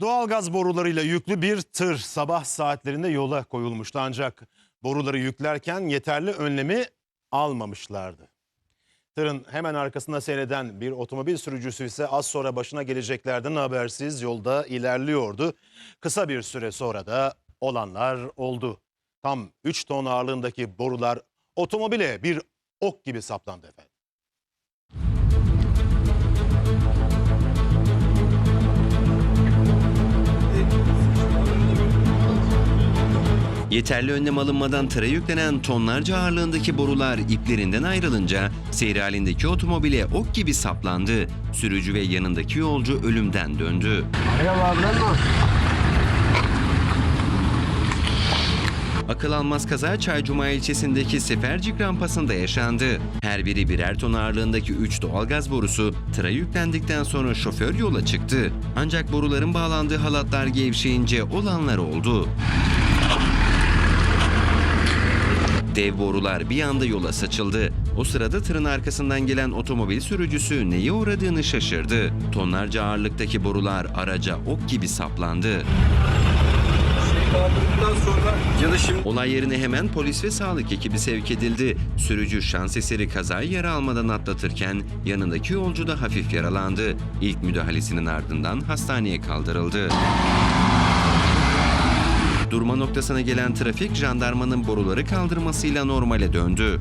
Doğalgaz borularıyla yüklü bir tır sabah saatlerinde yola koyulmuştu ancak boruları yüklerken yeterli önlemi almamışlardı. Tırın hemen arkasında seyreden bir otomobil sürücüsü ise az sonra başına geleceklerden habersiz yolda ilerliyordu. Kısa bir süre sonra da olanlar oldu. Tam 3 ton ağırlığındaki borular otomobile bir ok gibi saplandı efendim. Yeterli önlem alınmadan tıra yüklenen tonlarca ağırlığındaki borular iplerinden ayrılınca seyir halindeki otomobile ok gibi saplandı. Sürücü ve yanındaki yolcu ölümden döndü. Akıl almaz kaza Çaycuma ilçesindeki Sefercik rampasında yaşandı. Her biri birer ton ağırlığındaki 3 doğalgaz borusu tıra yüklendikten sonra şoför yola çıktı. Ancak boruların bağlandığı halatlar gevşeyince olanlar oldu. Dev borular bir anda yola saçıldı. O sırada tırın arkasından gelen otomobil sürücüsü neye uğradığını şaşırdı. Tonlarca ağırlıktaki borular araca ok gibi saplandı. Olay yerine hemen polis ve sağlık ekibi sevk edildi. Sürücü şans eseri kazayı yara almadan atlatırken yanındaki yolcu da hafif yaralandı. İlk müdahalesinin ardından hastaneye kaldırıldı. Durma noktasına gelen trafik jandarmanın boruları kaldırmasıyla normale döndü.